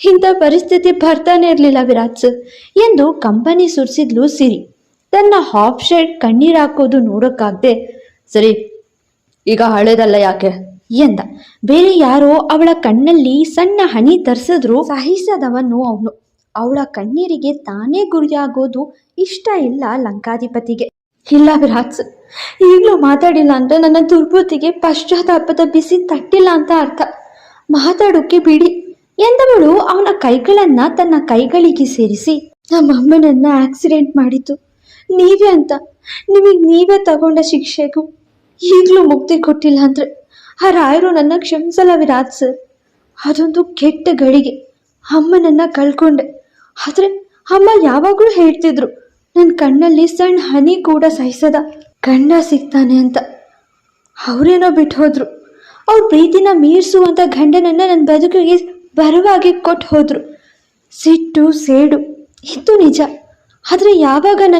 ಇಂಥ ಪರಿಸ್ಥಿತಿ ಬರ್ತಾನೆ ಇರಲಿಲ್ಲ ವಿರಾಜ್ ಎಂದು ಕಂಪನಿ ಸುರಿಸಿದ್ಲು ಸಿರಿ. ತನ್ನ ಹಾಫ್ ಶರ್ಟ್ ಕಣ್ಣೀರು ಹಾಕೋದು ನೋಡೋಕ್ಕಾಗದೆ, ಸರಿ, ಈಗ ಹಳೇದಲ್ಲ ಯಾಕೆ? ಎಂದ. ಬೇರೆ ಯಾರೋ ಅವಳ ಕಣ್ಣಲ್ಲಿ ಸಣ್ಣ ಹನಿ ತರಿಸಿದ್ರು ಸಹಿಸದವನು ಅವನು. ಅವಳ ಕಣ್ಣೀರಿಗೆ ತಾನೇ ಗುರಿಯಾಗೋದು ಇಷ್ಟ ಇಲ್ಲ ಲಂಕಾಧಿಪತಿಗೆ. ಇಲ್ಲ ವಿರಾಜ್ ಈಗಲೂ ಮಾತಾಡಿಲ್ಲ ಅಂದ್ರೆ ನನ್ನ ದುರ್ಬುದ್ಧಿಗೆ ಪಶ್ಚಾತ್ತಾಪದ ಬಿಸಿ ತಟ್ಟಿಲ್ಲ ಅಂತ ಅರ್ಥ. ಮಾತಾಡೋಕೆ ಬಿಡಿ. ಎಂದವಳು ಅವನ ಕೈಗಳನ್ನ ತನ್ನ ಕೈಗಳಿಗೆ ಸೇರಿಸಿ, ನಮ್ಮ ಅಮ್ಮನನ್ನ ಆಕ್ಸಿಡೆಂಟ್ ಮಾಡಿತು ನೀವೇ ಅಂತ. ನಿಮಗೆ ನೀವೇ ತಗೊಂಡ ಶಿಕ್ಷೆಗೂ ಈಗಲೂ ಮುಕ್ತಿ ಕೊಟ್ಟಿಲ್ಲ ಅಂದ್ರೆ ಆ ರಾಯರು ನನ್ನ ಕ್ಷಮಿಸಲ್ಲ ವಿರಾಜ್ ಸರ್. ಅದೊಂದು ಕೆಟ್ಟ ಗಳಿಗೆ ಅಮ್ಮನನ್ನ ಕಳ್ಕೊಂಡೆ. ಆದ್ರೆ ಅಮ್ಮ ಯಾವಾಗಲೂ ಹೇಳ್ತಿದ್ರು ನನ್ನ ಕಣ್ಣಲ್ಲಿ ಸಣ್ಣ ಹನಿ ಕೂಡ ಸಹಿಸದ. ಗಂಡ ಸಿಗ್ತಾನೆ ಅಂತ. ಅವರೇನೋ ಬಿಟ್ಟು ಹೋದ್ರು ಅವ್ರ ಪ್ರೀತಿನ ಮೀರಿಸುವಂಥ ಗಂಡನನ್ನ ನನ್ನ ಬದುಕಿಗೆ ಬರವಾಗಿ ಕೊಟ್ಟು ಹೋದ್ರು. ಸಿಟ್ಟು ಸೇಡು ಇದು ನಿಜ. ಆದರೆ ಯಾವಾಗ